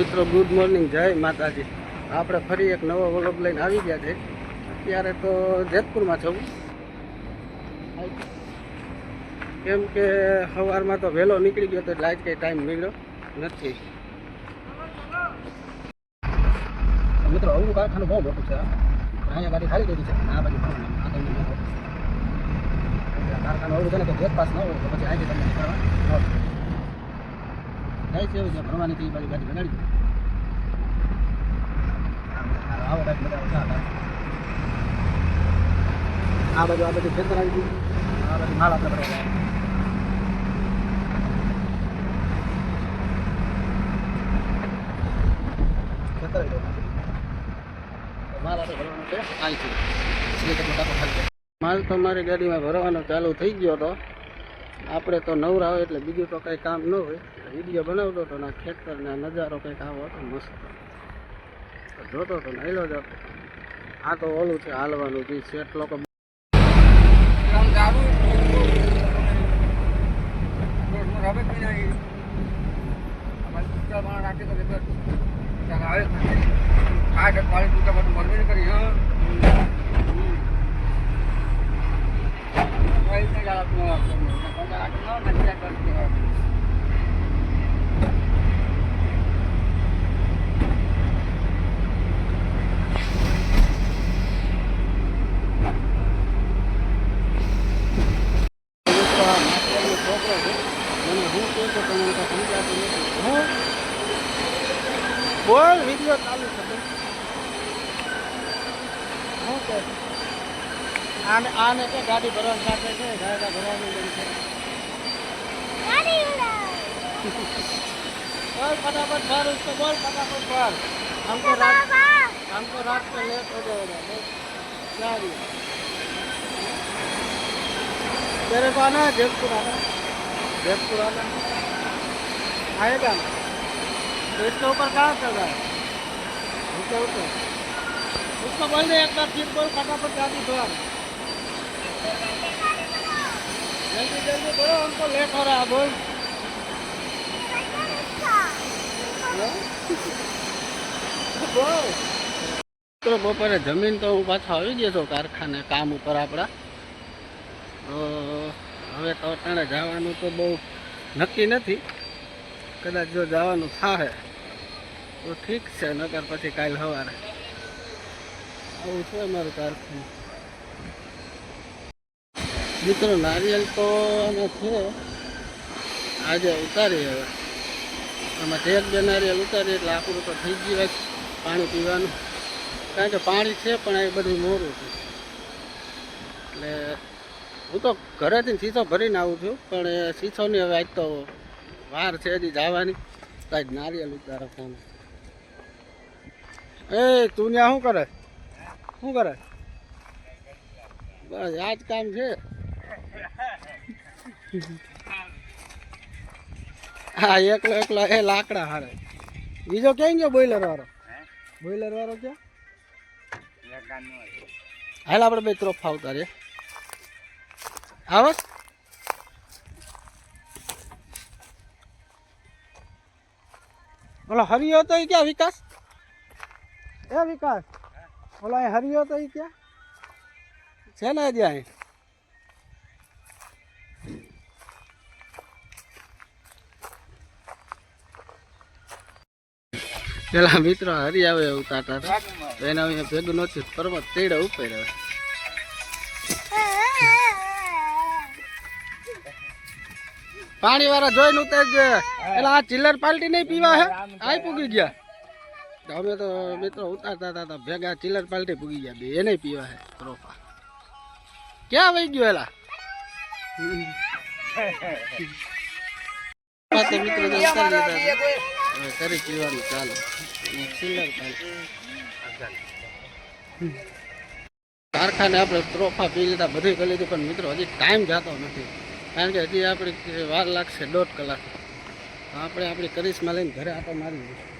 મિત્રો good morning જય માતાજી. આપણે ફરી એક નવો વ્લોગ લઈને આવી ગયા છે. અત્યારે તો જેતપુરમાં છું. કેમ કે સવારમાં તો વહેલો નીકળી ગયો તો લાઈટ કંઈ ટાઈમ મળ્યો નથી. મિત્રો અવરું કારખાનું બહુ મોટું છે અહીંયા ગાડી ખાલી દીધી છે. આ બાજુ. કારખાનું અવરું છે ને કે ગેટ પાસ ન હોય તો પછી આજે તમને નીકળવા જાય છે ભરવાની તે બાજુ ગાડી દો. આ બાજુ. આ બધું ખેતર આવી ગયું. માલ તો મારી ગાડીમાં ભરવાનો ચાલુ થઈ ગયો હતો આપણે તો નવરા હોય એટલે બીજું તો કંઈ કામ ન હોય. વીડિયો બનાવતો હતો ને ખેતરના નજારો કંઈક આવો હતો મસ્ત. જોતો તો લઈ લો જ. આ તો ઓલું છે હાલવાનું જે શેઠ લોકો મિત્રો આ માસ્ટરનો છોકરો છે મને હું કહું તો તમને કાંઈ સમજાતું નથી હું બોલ વિડીયો ચાલુ છે બોલ. શું કે આને આને કે ગાડી ભરવાની સાથે છે ગાડી ભરવાની બંધ છે बोल फटाफट भर उसको बोल फटाफट भर हमको रात हमको रात को लेट हो जाएगा बोल क्या दिया तेरे को आना है जयपुर आना है? जयपुर आना है? आएगा ना तो इसके ऊपर कहाँ चल रहा है ऊपर ऊपर उसको बोल दे एक बार फिर बोल फटाफट गाड़ी भर जल्दी जल्दी बोलो हमको लेट हो रहा है बोल તો બપોરે જમીન તો હું પાછો આવી ગયો છું કારખાને કામ ઉપર આપણા તો હવે તો અટાણે જવાનું તો બહુ નક્કી નથી કદાચ જો જવાનું થાય તો ઠીક છે, નકર પછી કાલ સવારે. આવું છે અમારું કારખાનું. મિત્રો, નારિયેલ તો છે. આજે ઉતારી હવે. આમાં એક બે નારિયેલ ઉતારી, એટલે આપણું તો થઈ ગયું પાણી પીવાનું. કારણ કે પાણી છે, પણ એ બધું મોરું છે. એટલે હું તો ઘરેથી શીશો ભરીને આવું છું, પણ એ શીશોની હવે આજ તો વાર છે, હજી જવાની. કાંઈ નારિયેલ ઉતારો ફોન એ, તું ત્યાં શું કરે? શું કરે? બસ, આ જ કામ છે. હા, એકલો એકલો, એ લાકડા હારે. બીજો ક્યાં ગયો બોઈલર વાળો? બોઈલર વાળો ક્યાં? હાલ આપણે બે ત્રોફા રે આવસ ઓલો હરિયો તો એ ક્યાં વિકાસ? એ વિકાસ? ઓલો અહીં હરિયો તો ઈ ક્યાં? છે ને હજી અહીં પેલા મિત્રો હરી આવે એવું હતા. તો એના અહીંયા ભેગું નહોતું પર્વત તેડે ઉપર આવે પાણી વાળા જોઈને તે એટલે આ ચિલ્લર પાલટી નહીં પીવા હે? આઈ પૂગી ગયા. તો અમે તો મિત્રો ઉતારતા હતા તો ભેગા ચિલ્લર પાલટી પૂગી ગયા બે. એ નહીં પીવા હે ત્રોફા ક્યાં વહી ગયો એલા? મિત્રો કરી પીવાનું ચાલો. પાલટી. કારખાને આપણે ત્રોફા પી લીધા બધું કરી લીધું પણ મિત્રો હજી ટાઈમ જતો નથી. કારણ કે હજી આપણી વાર લાગશે દોઢ કલાક. આપણે આપણી કરિશ્મા લઈને ઘરે આટો મારી દઈએ.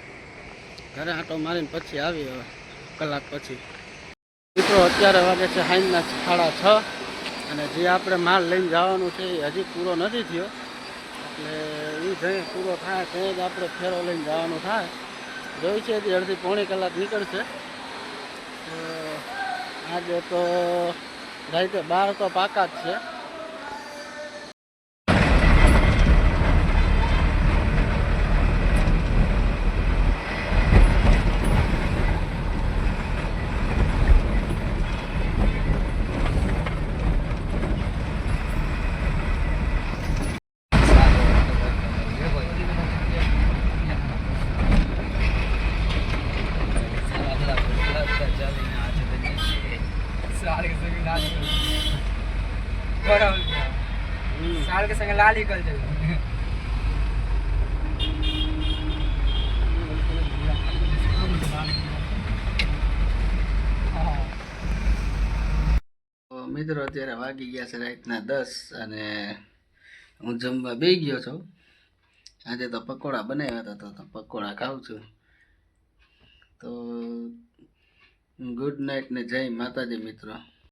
ઘરે આટો મારીને પછી આવી હવે, કલાક પછી. મિત્રો, અત્યારે વાગે છે સાંજના સાડા છ અને જે આપણે માલ લઈને જવાનું છે એ હજી પૂરો નથી થયો. એટલે એ જઈ પૂરો થાય તો જ આપણે ફેરો લઈને જવાનું થાય. જોઈ છે હજી અડધી પોણી કલાક નીકળશે. આજે તો રાઈતે બાર તો પાકા જ છે. હમ. साल के संग लाल निकल जाए તો મિત્રો અત્યારે વાગી ગયા છે રાતના દસ અને હું જમવા બેસી ગયો છું આજે તો પકોડા બનાવ્યા હતા તો તો પકોડા ખાઉં છું તો ગુડ નાઇટ ને જય માતાજી મિત્રો